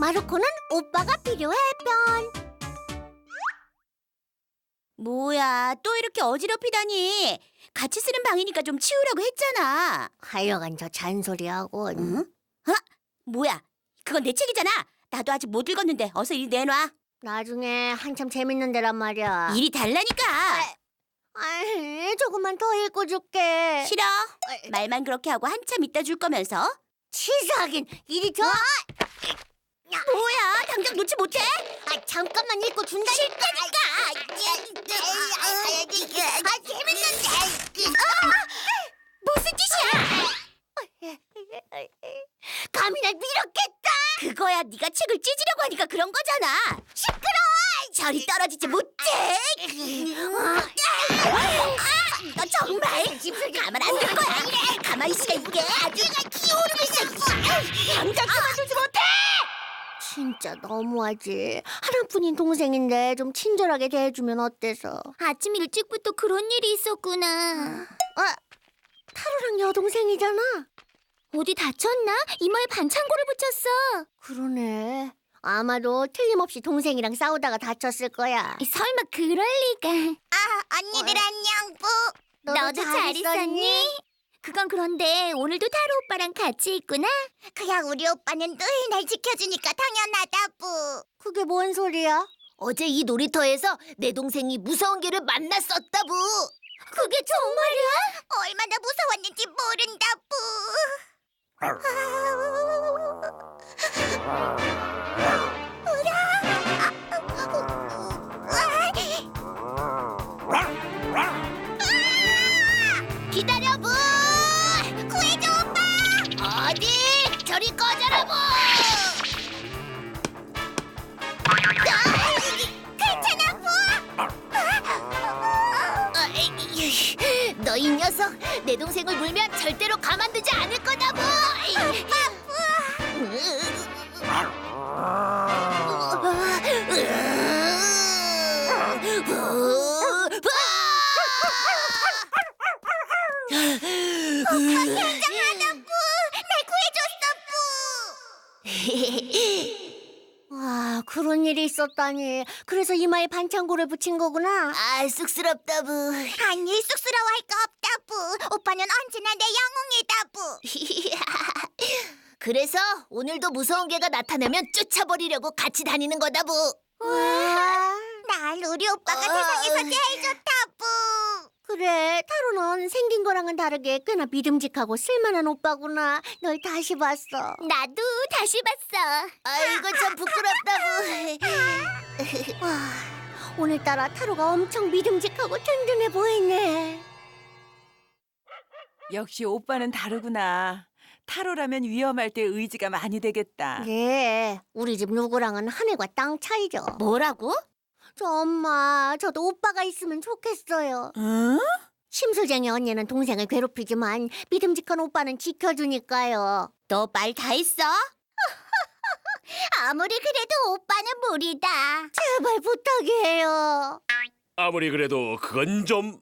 마루코는 오빠가 필요해 편. 뭐야, 또 이렇게 어지럽히다니. 같이 쓰는 방이니까 좀 치우라고 했잖아. 하여간 저 잔소리하고. 응? 어? 뭐야? 그건 내 책이잖아. 나도 아직 못 읽었는데 어서 이리 내놔. 나중에 한참 재밌는 데란 말이야. 일이 달라니까. 아이, 조금만 더 읽어줄게. 싫어. 말만 그렇게 하고 한참 있다 줄 거면서. 치사하긴 이리 줘. 뭐야, 당장 놓지 못해? 아, 잠깐만 읽고 준다니까. 싫다니까. 아, 재밌는데. 무슨 짓이야? 감히 날 밀었겠다. 그거야 네가 책을 찢으려고 하니까 그런 거잖아. 시끄러워. 저리 떨어지지 못해. 아, 너 정말 가만 안 둘 거야. 가만히 있으니까 이게 아주 기어 진짜 너무하지. 하나뿐인 동생인데 좀 친절하게 대해주면 어때서? 아침 일찍부터 그런 일이 있었구나. 아, 타로랑 여동생이잖아. 어디 다쳤나? 이마에 반창고를 붙였어. 그러네. 아마도 틀림없이 동생이랑 싸우다가 다쳤을 거야. 설마 그럴 리가. 아, 언니들 안녕, 뿌. 너도 잘 있었니? 그건 그런데 오늘도 타로 오빠랑 같이 있구나. 그냥 우리 오빠는 늘 날 지켜주니까 당연하다, 뿌. 그게 뭔 소리야? 어제 이 놀이터에서 내 동생이 무서운 개를 만났었다부. 그게 정말이야? 얼마나 무서웠는지 모른다, 뿌. 기다 저리 꺼져라 부. 괜찮아, 뿌! 너이 녀석 내 동생을 물면 절대로 가만두지 않을 거다 부. 있었다니. 그래서 이마에 반창고를 붙인 거구나. 아 쑥스럽다 부. 아니, 쑥스러워할 거 없다, 뿌. 오빠는 언제나 내 영웅이다, 뿌. 그래서 오늘도 무서운 개가 나타나면 쫓아버리려고 같이 다니는 거다 부. 와, 날 우리 오빠가 어. 세상에서 제일 좋다, 뿌. 그래, 타로는 생긴 거랑은 다르게 꽤나 믿음직하고 쓸만한 오빠구나. 널 다시 봤어. 나도 다시 봤어. 아이고 참 부끄럽다고. 와, 오늘따라 타로가 엄청 믿음직하고 든든해 보이네. 역시 오빠는 다르구나. 타로라면 위험할 때 의지가 많이 되겠다. 네, 우리 집 누구랑은 하늘과 땅 차이죠. 뭐라고? 저 엄마, 저도 오빠가 있으면 좋겠어요. 응? 심술쟁이 언니는 동생을 괴롭히지만 믿음직한 오빠는 지켜주니까요. 너 말 다 했어? 아무리 그래도 오빠는 무리다. 제발 부탁이에요. 아무리 그래도 그건 좀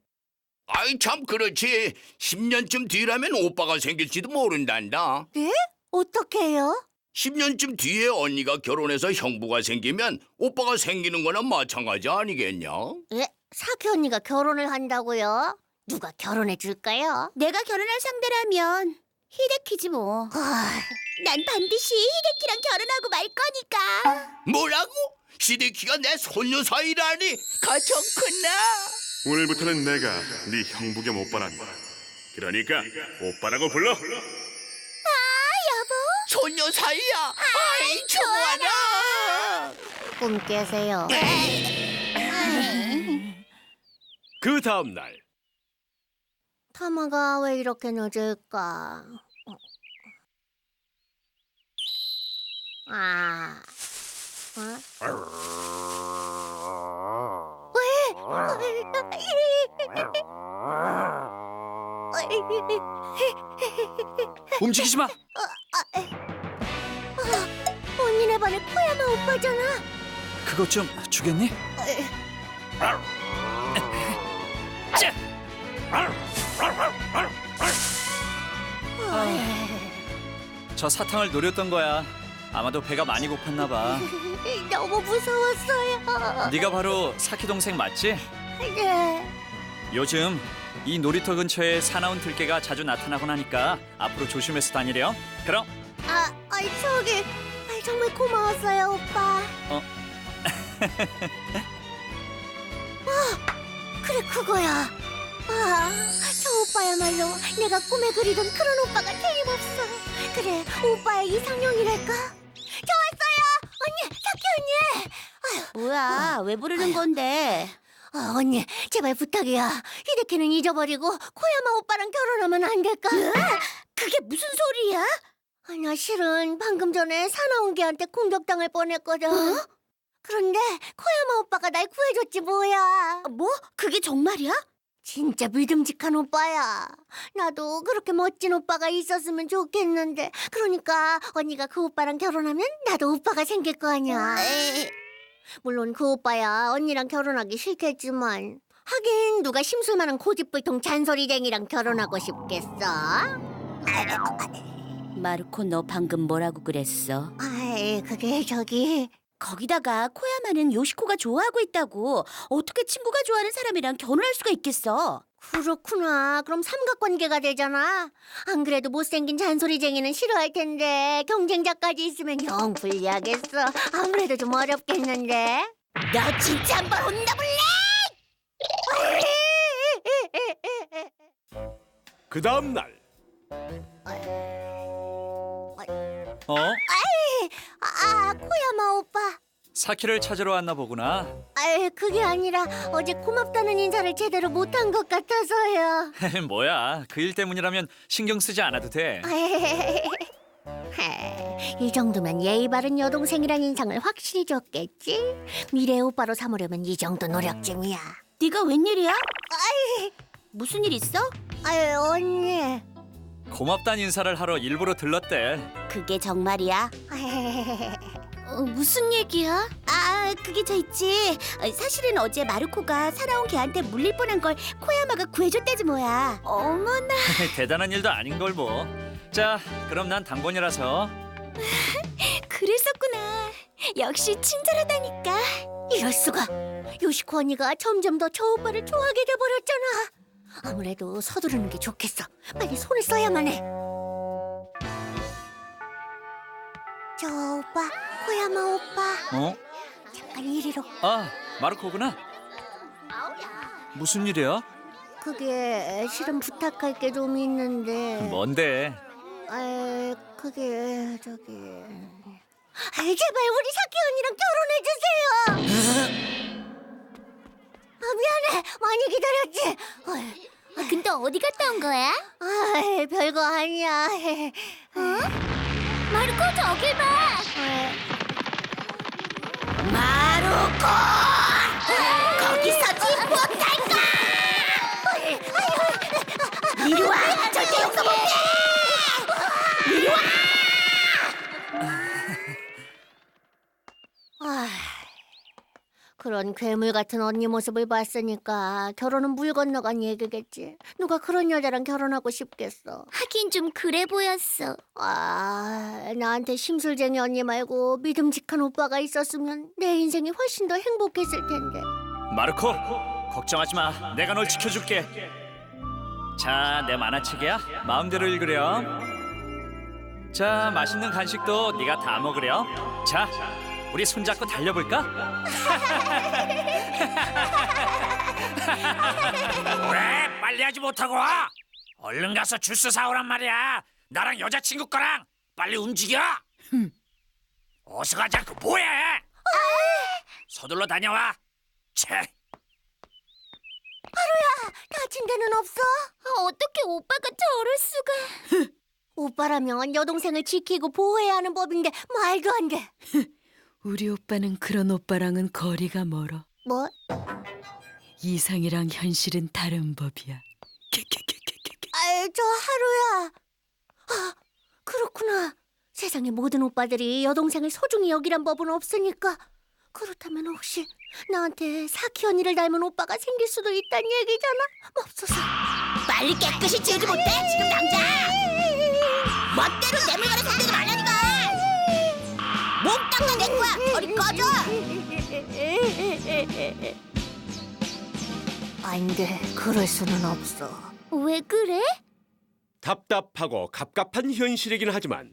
아이 참 그렇지 10년쯤 뒤라면 오빠가 생길지도 모른단다 네? 어떻게요? 10년쯤 뒤에 언니가 결혼해서 형부가 생기면 오빠가 생기는 거나 마찬가지 아니겠냐? 예, 사키 언니가 결혼을 한다고요? 누가 결혼해 줄까요? 내가 결혼할 상대라면 히데키지 뭐. 아, 난 반드시 히데키랑 결혼하고 말 거니까. 뭐라고? 시데키가 내 손녀 사이라니 가졌구나 오늘부터는 내가 네 형부 겸 오빠란다. 그러니까 오빠라고 불러. 손녀 사이야 아이 좋아라 꿈 깨세요. 그 다음 날 타마가 왜 이렇게 늦을까? 아, 어? 움직이지 마. 반의 코야마 오빠잖아. 그것 좀 주겠니? 저 사탕을 노렸던 거야. 아마도 배가 많이 고팠나 봐. 너무 무서웠어요. 네가 바로 사키 동생 맞지? 네. 요즘 이 놀이터 근처에 사나운 들개가 자주 나타나곤 하니까 앞으로 조심해서 다니렴. 그럼 아, 아이 저기, 정말 고마웠어요, 오빠. 어? 아, 그래 그거야. 아, 저 오빠야말로 내가 꿈에 그리던 그런 오빠가 틀림없어. 그래, 오빠의 이상형이랄까. 저 왔어요, 언니, 사키 언니. 뭐야? 왜 부르는 건데? 아, 언니, 제발 부탁이야. 히데키는 잊어버리고 코야마 오빠랑 결혼하면 안 될까? 그게 무슨 소리야? 아, 나 실은 방금 전에 사나운기한테 공격당할 뻔했거든. 그런데 코야마 오빠가 날 구해줬지 뭐야. 뭐? 그게 정말이야? 진짜 믿음직한 오빠야. 나도 그렇게 멋진 오빠가 있었으면 좋겠는데. 그러니까 언니가 그 오빠랑 결혼하면 나도 오빠가 생길 거 아니야. 에이, 물론 그 오빠야 언니랑 결혼하기 싫겠지만. 하긴 누가 심술만한 고집불통 잔소리쟁이랑 결혼하고 싶겠어? 마르코 너 방금 뭐라고 그랬어? 아이 그게 저기 거기다가 코야마는 요시코가 좋아하고 있다고 어떻게 친구가 좋아하는 사람이랑 결혼할 수가 있겠어? 그렇구나. 그럼 삼각관계가 되잖아. 안 그래도 못생긴 잔소리쟁이는 싫어할 텐데 경쟁자까지 있으면 영 불리하겠어. 아무래도 좀 어렵겠는데. 너 진짜 한번 혼나볼래? 그 다음 날 어? 아, 코야마 오빠. 사키를 찾으러 왔나 보구나. 아, 그게 아니라 어제 고맙다는 인사를 제대로 못한 것 같아서요. 뭐야? 그 일 때문이라면 신경 쓰지 않아도 돼. 이 정도면 예의 바른 여동생이란 인상을 확실히 줬겠지? 미래 오빠로 삼으려면 이 정도 노력쯤이야. 네가 웬일이야? 무슨 일 있어? 아유, 언니. 고맙단 인사를 하러 일부러 들렀대. 그게 정말이야? 어, 무슨 얘기야? 아, 그게 저 있지. 어, 사실은 어제 마르코가 살아온 개한테 물릴 뻔한 걸 코야마가 구해줬다지 뭐야. 어머나. 대단한 일도 아닌 걸 뭐. 자, 그럼 난 당번이라서 그랬었구나. 역시 친절하다니까. 이럴 수가. 요시코 언니가 점점 더 저 오빠를 좋아하게 돼버렸잖아. 아무래도 서두르는 게 좋겠어. 빨리 손을 써야만 해. 저 오빠, 코야마 오빠, 어? 잠깐 이리로. 아, 마르코구나. 무슨 일이야? 그게 실은 부탁할 게 좀 있는데. 뭔데? 에, 그게 저기. 아이, 제발 우리 사키 언니랑 결혼해 주세요. 아 미안해, 많이 기다렸지. 어이, 근데 어디 갔다 온 거야? 아이, 별거 아니야. 마르코 저길 봐. 마르코! 거기서지 못할까? 이리 와! 절대 용서 못해! 아, 그런 괴물 같은 언니 모습을 봤으니까 결혼은 물 건너간 얘기겠지. 누가 그런 여자랑 결혼하고 싶겠어. 하긴 좀 그래 보였어. 아, 나한테 심술쟁이 언니 말고 믿음직한 오빠가 있었으면 내 인생이 훨씬 더 행복했을 텐데. 마르코, 걱정하지 마. 내가 널 지켜줄게. 자, 내 만화책이야. 마음대로 읽으렴. 자, 맛있는 간식도 네가 다 먹으렴. 자, 우리 손잡고 달려볼까? 왜 빨리 하지 못하고 와? 얼른 가서 주스 사오란 말이야. 나랑 여자친구 거랑 빨리 움직여. 어서 가자고 뭐해? 서둘러 다녀와. 채. 다친 데는 없어? 어떻게 오빠가 저럴 수가? 오빠라면 여동생을 지키고 보호해야 하는 법인데 말도 안 돼. 우리 오빠는 그런 오빠랑은 거리가 멀어. 뭐? 이상이랑 현실은 다른 법이야. 아이, 저 하루야. 아, 그렇구나. 세상의 모든 오빠들이 여동생을 소중히 여기란 법은 없으니까. 그렇다면 혹시 나한테 사키 언니를 닮은 오빠가 생길 수도 있단 얘기잖아. 맙소사. 빨리 깨끗이 치우지 못해? 지금 당장! 멋대로 내 물건에 내 거야. 어리 꺼져. 안 돼, 그럴 수는 없어. 왜 그래? 답답하고 갑갑한 현실이긴 하지만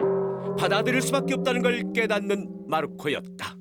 받아들일 수밖에 없다는 걸 깨닫는 마르코였다.